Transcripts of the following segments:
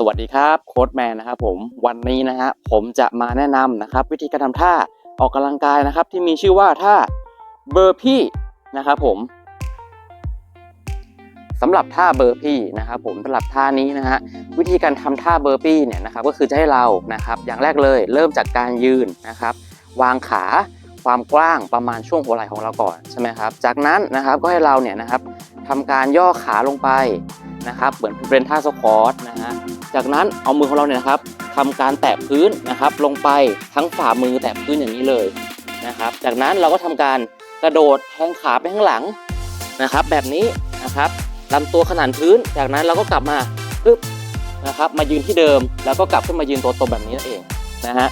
สวัสดีครับโค้ดแมนนะครับผมวันนี้นะฮะผมจะมาแนะนำนะครับ วิธีการทำท่าออกกำลังกายนะครับ ที่มีชื่อว่าท่าเบอร์พี่นะครับผมสำหรับท่าเบอร์พี่นะครับผมสำหรับท่านี้นะฮะวิธีการทำท่าเบอร์พี่เนี่ยนะครับก็คือจะให้เรานะครับ อย่างแรกเลยเริ่มจากการยืนนะครับ วางขาความกว้างประมาณช่วงหัวไหล่ของเราก่อนใช่ไหมครับ จากนั้นนะครับก็ให้เราเนี่ยนะครับทำการย่อขาลงไปนะครับ เหมือนเป็นท่าสควอตนะฮะ จากนั้นเอามือของเราเนี่ยนะครับทำการแตะพื้นนะครับ ลงไปทั้งฝ่ามือแตะพื้นอย่างนี้เลยนะครับ จากนั้นเราก็ทำการกระโดดแทงขาไปข้างหลังนะครับ แบบนี้นะครับลำตัวขนานพื้น จากนั้นเราก็กลับมาปึ๊บนะครับมายืนที่เดิมแล้วก็กลับขึ้นมายืนตัวตรงแบบนี้นั่นเองนะฮะ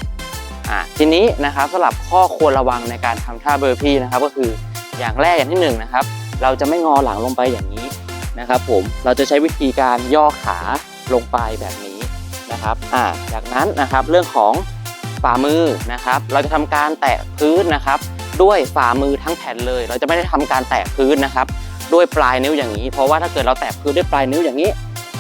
อะทีนี้นะครับสำหรับข้อควรระวังในการทำท่าเบอร์พี่นะครับก็คืออย่างแรกอย่างที่หนึ่งนะครับเราจะไม่งอหลังลงไปอย่างนี้นะครับผมเราจะใช้วิธีการย่อขา ลงไปแบบนี้นะครับอ่าจากนั้นนะครับเรื่องของฝ่ามือนะครับ เราจะทำการแตะพื้นนะครับ ด้วยฝ่ามือทั้งแผ่นเลย เราจะไม่ได้ทำการแตะพื้นนะครับ ด้วยปลายนิ้วอย่างนี้ เพราะว่าถ้าเกิดเราแตะพื้นด้วยปลายนิ้วอย่างนี้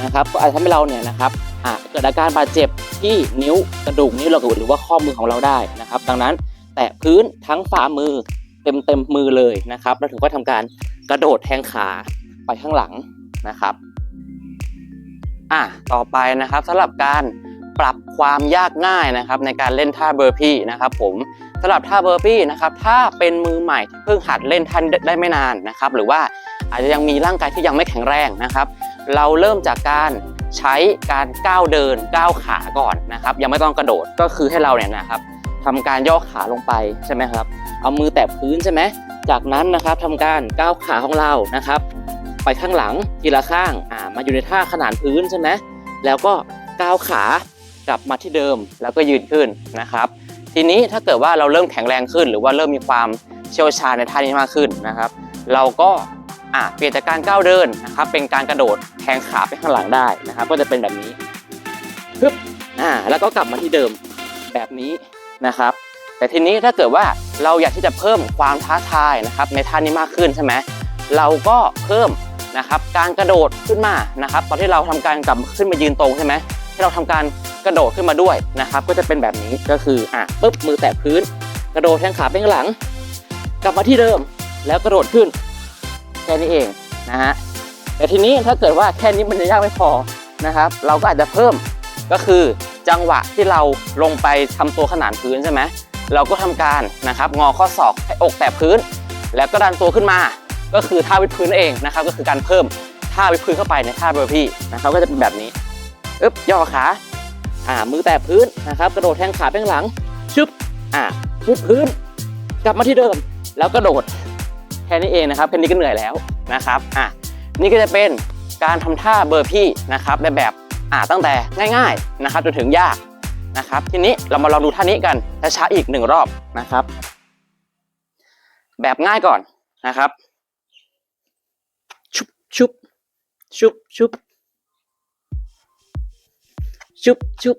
นะครับ ก็อาจจะทำให้เราเนี่ยนะครับอ่าเกิดอาการบาดเจ็บที่นิ้วกระดูกนิ้วเราหรือว่าข้อมือของเราได้นะครับ ดังนั้นแตะพื้นทั้งฝ่ามือเต็มเต็มมือเลยนะครับ แล้วถึงก็ทำการกระโดดแทงขาไปข้างหลังนะครับ อะต่อไปนะครับสำหรับการปรับความยากง่ายนะครับในการเล่นท่าเบอร์พี่นะครับผมสำหรับท่าเบอร์พี่นะครับถ้าเป็นมือใหม่ที่เพิ่งหัดเล่นท่านได้ไม่นานนะครับหรือว่าอาจจะยังมีร่างกายที่ยังไม่แข็งแรงนะครับ เราเริ่มจากการใช้การก้าวเดินก้าวขาก่อนนะครับ ยังไม่ต้องกระโดดก็คือให้เราเนี่ยนะครับทำการย่อขาลงไปใช่ไหมครับเอามือแตะพื้นใช่ไหมจากนั้นนะครับทำการก้าวขาของเรานะครับ ไปข้างหลังทีละข้างอ่ามาอยู่ในท่าขนานพื้นใช่ไหมแล้วก็ก้าวขากลับมาที่เดิมแล้วก็ยืนขึ้นนะครับ ทีนี้ถ้าเกิดว่าเราเริ่มแข็งแรงขึ้น หรือว่าเริ่มมีความเชี่ยวชาญในท่านี้มากขึ้นนะครับ เราก็อ่าเปลี่ยนจากการก้าวเดินนะครับเป็นการกระโดดแทงขาไปข้างหลังได้นะครับ ก็จะเป็นแบบนี้ปึ๊บอ่าแล้วก็กลับมาที่เดิมแบบนี้นะครับ แต่ทีนี้ถ้าเกิดว่าเราอยากที่จะเพิ่มความท้าทายนะครับในท่านี้มากขึ้นใช่ไหมเราก็เพิ่ม นะครับ การกระโดดขึ้นมานะครับ ตอนที่เราทำการกลับขึ้นมายืนตรงใช่ไหมให้เราทำการกระโดดขึ้นมาด้วยนะครับ ก็จะเป็นแบบนี้ก็คืออะปุ๊บมือแตะพื้น กระโดดแทงขาไปข้างหลัง กลับมาที่เดิมแล้วกระโดดขึ้นแค่นี้เองนะฮะแต่ทีนี้ถ้าเกิดว่าแค่นี้มันจะยากไม่พอนะครับ เราก็อาจจะเพิ่มก็คือจังหวะที่เราลงไปทำตัวขนานพื้นใช่ไหมเราก็ทำการนะครับงอข้อศอกให้อกแตะพื้น แล้วก็ดันตัวขึ้นมา ก็คือท่าวิดพื้นนั่นเองนะครับก็คือการเพิ่มท่าวิดพื้นเข้าไปในท่าเบอร์พี่นะครับก็จะเป็นแบบนี้อึ๊บย่อขาอ่ามือแตะพื้นนะครับกระโดดแทงขาไปข้างหลังชึบอ่าวิดพื้น กลับมาที่เดิม แล้วกระโดดแค่นี้เองนะครับแค่นี้ก็เหนื่อยแล้วนะครับอะนี่ก็จะเป็นการทำท่าเบอร์พี่นะครับในแบบอ่าตั้งแต่ง่าย ๆนะครับจนถึงยากนะครับ ทีนี้เรามาลองดูท่านี้กันช้าๆอีกหนึ่งรอบนะครับ แบบง่ายก่อนนะครับ ชุบชุบชุบชุบชุบ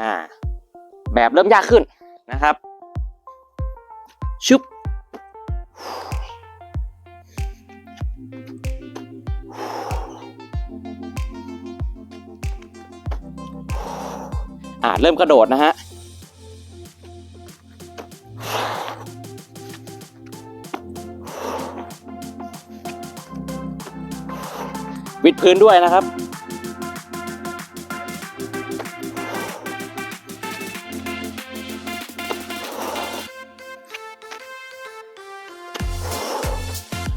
อ่าแบบเริ่มยากขึ้นนะครับ ชุบอ่าเริ่มกระโดดนะฮะ วิดพื้นด้วยนะครับ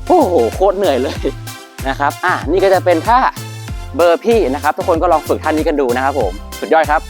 โอ้โหโคตรเหนื่อยเลยนะครับ อะนี่ก็จะเป็นท่าเบอร์พี่นะครับ ทุกคนก็ลองฝึกท่านี้กันดูนะครับผม สุดยอดครับ